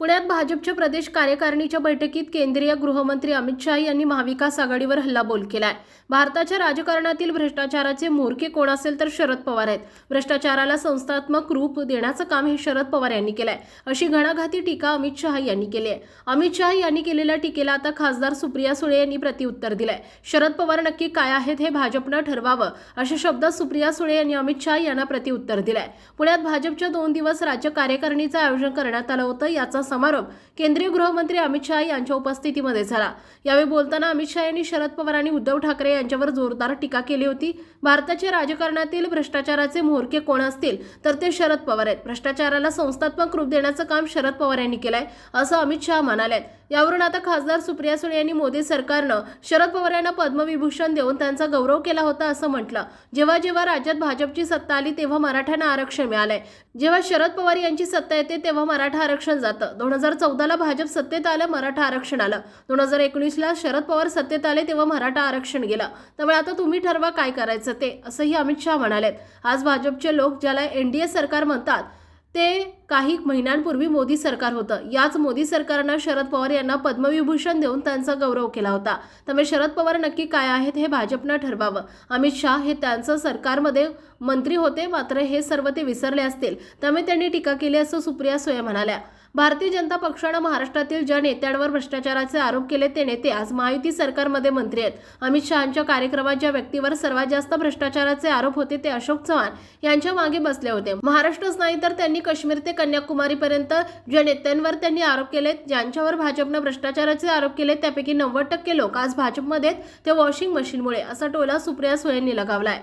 पुण्यात भाजपच्या प्रदेश कार्यकारिणीच्या बैठकीत केंद्रीय गृहमंत्री अमित शाह यांनी महाविकास आघाडीवर हल्लाबोल केलाय. भारताच्या राजकारणातील भ्रष्टाचाराचे मोरके कोण असेल तर शरद पवार आहेत. भ्रष्टाचाराला संस्थात्मक रूप देण्याचं काम हे शरद पवार यांनी केलंय. अशी घणाघाती टीका अमित शहा यांनी केली आहे. अमित शहा यांनी केलेल्या टीकेला आता खासदार सुप्रिया सुळे यांनी प्रत्युत्तर दिलंय. शरद पवार नक्की काय आहेत हे भाजपनं ठरवावं अशा शब्दात सुप्रिया सुळे यांनी अमित शहा यांना प्रत्युत्तर दिलंय. पुण्यात भाजपच्या दोन दिवस राज्य कार्यकारिणीचं आयोजन करण्यात आलं होतं याचा समारोप केंद्रीय गृहमंत्री अमित शहा यांच्या उपस्थितीमध्ये झाला. यावेळी बोलताना अमित शहा यांनी शरद पवार आणि उद्धव ठाकरे यांच्यावर जोरदार टीका केली होती. भारताच्या राजकारणातील भ्रष्टाचाराचे म्होरके कोण असतील? तर ते शरद पवार आहेत. भ्रष्टाचाराला संस्थात्मक रूप देण्याचं काम शरद पवार यांनी केलंय असं अमित शहा म्हणाले यावरून आता खासदार सुप्रिया सुळे यांनी मोदी सरकारनं शरद पवार यांना पद्मविभूषण देऊन त्यांचा गौरव केला होता असं म्हटलं. जेव्हा जेव्हा राज्यात भाजपची सत्ता आली तेव्हा मराठ्यांना आरक्षण मिळालंय. जेव्हा शरद पवार यांची सत्ता येते तेव्हा मराठा आरक्षण जातं. दोन हजार चौदाला भाजप सत्तेत आलं मराठा आरक्षण आलं. दोन हजार एकोणीसला शरद पवार सत्तेत आले तेव्हा मराठा आरक्षण गेलं. त्यामुळे आता तुम्ही ठरवा काय करायचं ते असंही अमित शहा म्हणालेत. आज भाजपचे लोक ज्याला एनडीए सरकार म्हणतात ते काही महिन्यांपूर्वी मोदी सरकार होतं. याच मोदी सरकारनं शरद पवार यांना पद्मविभूषण देऊन त्यांचा गौरव केला होता. त्यामुळे शरद पवार नक्की काय आहेत हे भाजपनं ठरवावं. अमित शहा हे त्यांचं सरकारमध्ये मंत्री होते मात्र हे सर्व ते विसरले असतील. त्यामुळे त्यांनी टीका केली असं सुप्रिया सुळे म्हणाल्या. भारतीय जनता पक्षानं महाराष्ट्रातील ज्या नेत्यांवर भ्रष्टाचाराचे आरोप केले ते नेते आज महायुती सरकारमध्ये मंत्री आहेत. अमित शहांच्या कार्यक्रमात ज्या व्यक्तीवर सर्वात जास्त भ्रष्टाचाराचे आरोप होते ते अशोक चव्हाण यांच्या मागे बसले होते. महाराष्ट्रच नाही तर त्यांनी काश्मीर ते कन्याकुमारीपर्यंत ज्या नेत्यांवर त्यांनी आरोप केले. ज्यांच्यावर भाजपनं भ्रष्टाचाराचे आरोप केले त्यापैकी नव्वद टक्के लोक आज भाजपमध्ये आहेत, ते वॉशिंग मशीनमुळे असा टोला सुप्रिया सुळेंनी लगावलाय.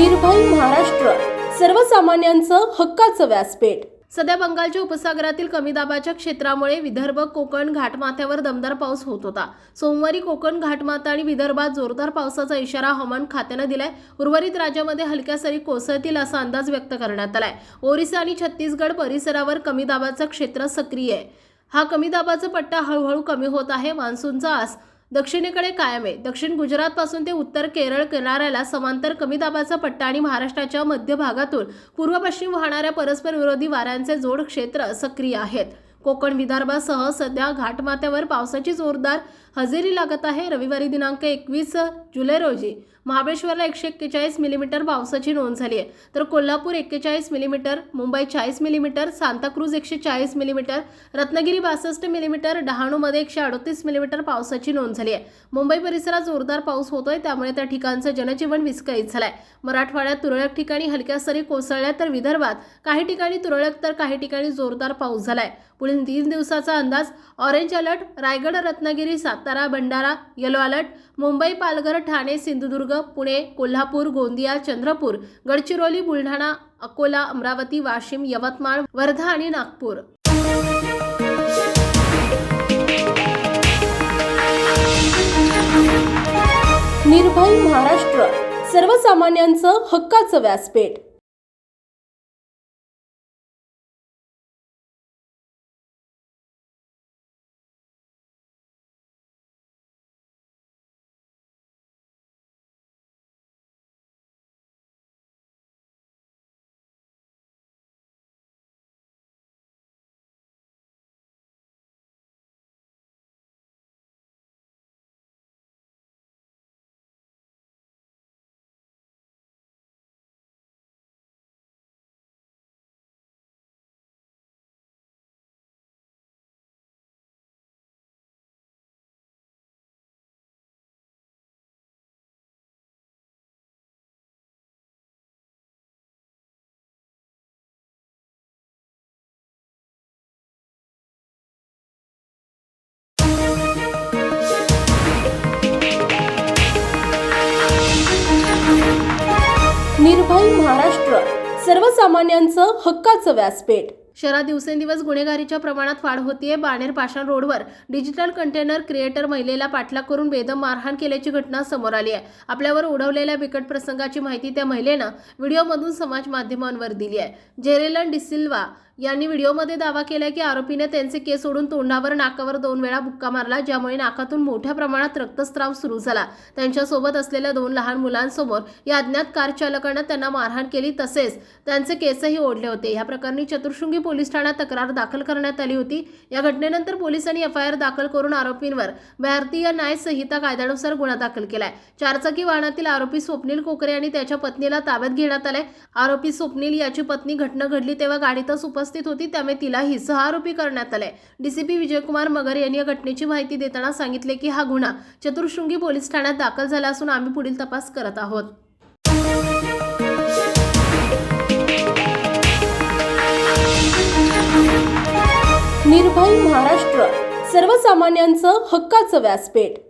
निर्भय महाराष्ट्र सर्वसामान्यांचं हक्काचं व्यासपीठ. सध्या बंगालच्या उपसागरातील कमी दाबाच्या क्षेत्रामुळे विदर्भ कोकण घाटमाथ्यावर दमदार पाऊस होत होता. सोमवारी कोकण घाटमाथा आणि विदर्भात जोरदार पावसाचा इशारा हवामान खात्यानं दिलाय. उर्वरित राज्यामध्ये हलक्या सरी कोसळतील असा अंदाज व्यक्त करण्यात आलाय. ओरिसा आणि छत्तीसगड परिसरावर कमी दाबाचं क्षेत्र सक्रिय आहे. हा कमी दाबाचा पट्टा हळूहळू कमी होत आहे. मान्सूनचा आस दक्षिणेकडे कायम आहे. दक्षिण गुजरातपासून ते उत्तर केरळ किनाऱ्याला समांतर कमी दाबाचा पट्टा आणि महाराष्ट्राच्या मध्य भागातून पूर्व पश्चिम वाहणाऱ्या परस्पर विरोधी वाऱ्यांचे जोड क्षेत्र सक्रिय आहेत. कोकण विदर्भासह सध्या घाटमाथ्यावर पावसाची जोरदार हजेरी लागत आहे. रविवारी दिनांक एकवीस जुलै रोजी महाबळेश्वरला एकशे एक्केचाळीस मिलीमीटर पावसाची नोंद झाली आहे. तर कोल्हापूर एक्केचाळीस मिलीमीटर मुंबई चाळीस मिलीमीटर सांताक्रूज एकशे चाळीस मिलीमीटर रत्नागिरी बासष्ट मिलीमीटर डहाणूमध्ये एकशे अडतीस मिलीमीटर पावसाची नोंद झाली आहे. मुंबई परिसरात जोरदार पाऊस होतोय त्यामुळे त्या ठिकाणचं जनजीवन विस्कळीत झालंय. मराठवाड्यात तुरळक ठिकाणी हलक्या सरी कोसळल्या तर विदर्भात काही ठिकाणी तुरळक तर काही ठिकाणी जोरदार पाऊस झालाय. पुढील तीन दिवसाचा अंदाज orange alert Raigad Ratnagiri Satara Bhandara yellow alert Mumbai Palghar Thane Sindhudurg Pune Kolhapur Gondia Chandrapur Gadchiroli Buldhana Akola Amravati Washim Yavatmal Wardha आणि नागपूर. निर्भय महाराष्ट्र सर्वसामान्यांचं हक्काचं व्यासपीठ. सर्वसामान्यांचं हक्काचं व्यासपीठ. शहरात दिवसेंदिवस गुन्हेगारीच्या प्रमाणात वाढ होतीये. बाणेर पाषाण रोडवर डिजिटल कंटेनर क्रिएटर महिलेला पाठलाग करून बेदम मारहाण केल्याची घटना समोर आली आहे आपल्यावर उडवलेल्या बिकट प्रसंगाची माहिती त्या महिलेनं व्हिडिओमधून समाज माध्यमांवर दिली आहे जेरेलन डिसिल्वा यांनी व्हिडिओमध्ये दावा केला की आरोपीने त्यांचे केस ओढून तोंडावर नाकावर दोन वेळा बुक्का मारला ज्यामुळे नाकातून मोठ्या प्रमाणात रक्तस्राव सुरू झाला. त्यांच्यासोबत असलेल्या दोन लहान मुलांसमोर या अज्ञात कार चालकानं त्यांना मारहाण केली. तसेच त्यांचे केसही ओढले होते. या प्रकरणी चतुर्शृंगी पोलीस ठाण्यात तक्रार दाखल करण्यात आली होती. या घटनेनंतर पोलिसांनी एफ आय आर दाखल करून आरोपींवर भारतीय न्याय संहिता कायद्यानुसार गुन्हा दाखल केलाय. चारचाकी वाहनातील आरोपी स्वप्नील कोकरे आणि त्याच्या पत्नीला ताब्यात घेण्यात आलाय. आरोपी स्वप्नील याची पत्नी घटना घडली तेव्हा गाडीतच उपस्थित होती त्यामुळे तिलाही सहआरोपी करण्यात आलाय. डीसीपी विजयकुमार मगर यांनी या घटनेची माहिती देताना सांगितले की हा गुन्हा चतुर्शृंगी पोलीस ठाण्यात दाखल झाला असून आम्ही पुढील तपास करत आहोत. निर्भय महाराष्ट्र सर्वसामान्यांचं हक्काचं व्यासपीठ.